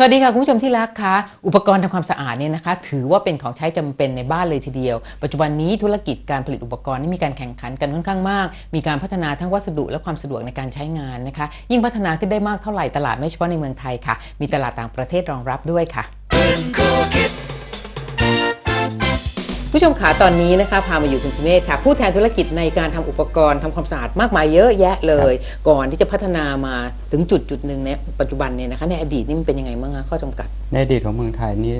สวัสดีค่ะคุณผู้ชมที่รักคะอุปกรณ์ทำความสะอาดเนี่ยนะคะ ถือว่าเป็นของใช้จำเป็นในบ้านเลยทีเดียว ปัจจุบันนี้ธุรกิจการผลิตอุปกรณ์นี่มีการแข่งขันกันค่อนข้างมาก มีการพัฒนาทั้งวัสดุและความสะดวกในการใช้งานนะคะ ยิ่งพัฒนาขึ้นได้มากเท่าไหร่ตลาดไม่เฉพาะในเมืองไทยค่ะ มีตลาดต่างประเทศรองรับด้วยค่ะ ผู้ชมขาตอนนี้นะคะพามาอยู่คุณสุเมธค่ะ ผู้แทนธุรกิจในการทำอุปกรณ์ทำความสะอาดมากมายเยอะแยะเลย ก่อนที่จะพัฒนามาถึงจุดจุดหนึ่งในปัจจุบันเนี่ยนะคะในอดีตนี่มันเป็นยังไงบ้างคะข้อจำกัด ในอดีตของเมืองไทยนี่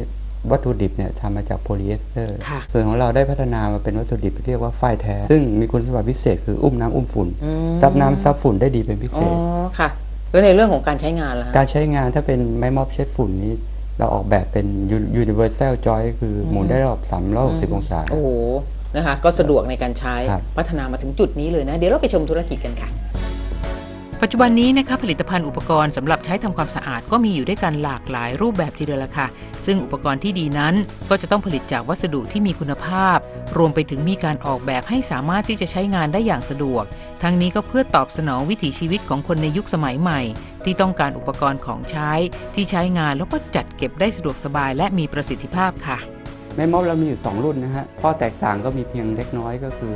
วัตถุดิบเนี่ยทำมาจากโพลีเอสเตอร์ค่ะส่วนของเราได้พัฒนามาเป็นวัตถุดิบที่เรียกว่าฝ้ายแท้ ซึ่งมีคุณสมบัติพิเศษคืออุ้มน้ำอุ้มฝุ่นอืมซับน้ำซับฝุ่นได้ดีเป็นพิเศอ๋อษค่ะ แล้วในเรื่องของการใช้งานล่ะคะการใช้งานถ้าเป็นไม้มอบเช็ดฝุ่นนี้ เราออกแบบเป็น Uni- universal joy คือหมุนได้รอบ360องศา โอ้โห นะคะ ก็สะดวกในการใช้ครับพัฒนามาถึงจุดนี้เลยนะ เดี๋ยวเราไปชมธุรกิจกันค่ะ ปัจจุบันนี้นะคะผลิตภัณฑ์อุปกรณ์สำหรับใช้ทำความสะอาดก็มีอยู่ด้วยกันหลากหลายรูปแบบทีเดียวละค่ะ ซึ่งอุปกรณ์ที่ดีนั้นก็จะต้องผลิตจากวัสดุที่มีคุณภาพ รวมไปถึงมีการออกแบบให้สามารถที่จะใช้งานได้อย่างสะดวก ทั้งนี้ก็เพื่อตอบสนองวิถีชีวิตของคนในยุคสมัยใหม่ ที่ต้องการอุปกรณ์ของใช้ ที่ใช้งานแล้วก็จัดเก็บได้สะดวกสบายและมีประสิทธิภาพค่ะไม้มอบเรามีอยู่ 2 รุ่นนะฮะข้อแตกต่างก็มีเพียงเล็กน้อยก็คือ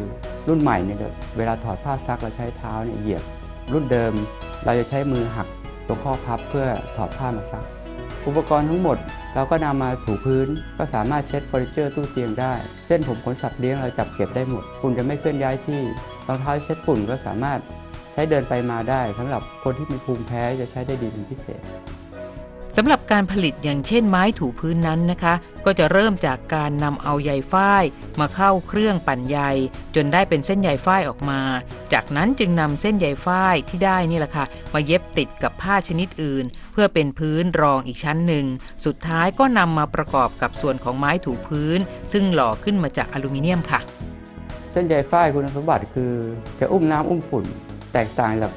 รุ่นใหม่เนี่ยเวลาถอดผ้าซักเราใช้เท้าเนี่ยเหยียบ รุ่นเดิม เราจะใช้มือหักตรงข้อพับเพื่อถอดผ้ามาซัก อุปกรณ์ทั้งหมด เราก็นำมาถูพื้น ก็สามารถเช็ดเฟอร์นิเจอร์ตู้เตียงได้ เส้นผมขนสัตว์เลี้ยงเราจับเก็บได้หมดฝุ่นจะไม่เคลื่อนย้ายที่รองเท้าเช็ดฝุ่นก็สามารถใช้เดินไปมาได้สำหรับคนที่มีภูมิแพ้จะใช้ได้ดีเป็นพิเศษ สำหรับการผลิตอย่างเช่นไม้ถูพื้นนั้นนะคะ ก็จะเริ่มจากการนำเอาใยฝ้าย มาเข้าเครื่องปั่นใย จนได้เป็นเส้นใยฝ้ายออกมา จากนั้นจึงนำเส้นใยฝ้ายที่ได้นี่แหละค่ะ มาเย็บติดกับผ้าชนิดอื่น เพื่อเป็นพื้นรองอีกชั้นหนึ่ง สุดท้ายก็นำมาประกอบกับส่วนของไม้ถูพื้น ซึ่งหล่อขึ้นมาจากอลูมิเนียมค่ะ เส้นใยฝ้ายคุณสมบัติคือจะอุ้มน้ำอุ้มฝุ่น แตกต่างจาก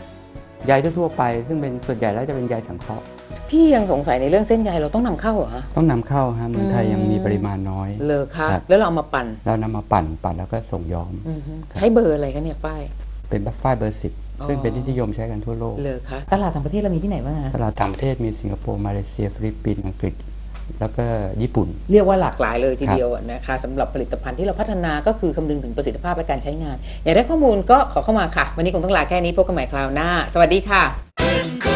ใยทั่วๆไป ซึ่งเป็นส่วนใหญ่แล้วจะเป็นใยสังเคราะห์พี่ยังสงสัยในเรื่องเส้นใยเราต้องนำเข้าเหรอต้องนำเข้าฮะเมืองไทยอืมยังมีปริมาณน้อย เลยค่ะครับ แล้วเราเอามาปั่นเรานำมาปั่นปั่นแล้วก็ส่งย้อม อือฮึใช้เบอร์อะไรคะเนี่ยฝ้าย เป็นแบบฝ้ายเบอร์สิบอ๋อ ซึ่งเป็นที่นิยมใช้กันทั่วโลก เลยค่ะตลาดต่างประเทศเรามีที่ไหนบ้างคะ ตลาดต่างประเทศมีสิงคโปร์ มาเลเซีย ฟิลิปปินส์ อังกฤษ แล้วก็ญี่ปุ่น เรียกว่าหลากหลายเลยทีครับเดียวอะนะคะสำหรับผลิตภัณฑ์ที่เราพัฒนาก็คือคำนึงถึงประสิทธิภาพและการใช้งาน อยากได้ข้อมูลก็ขอเข้ามาค่ะ วันนี้คงต้องลาแค่นี้พบกันใหม่คราวหน้า สวัสดีค่ะ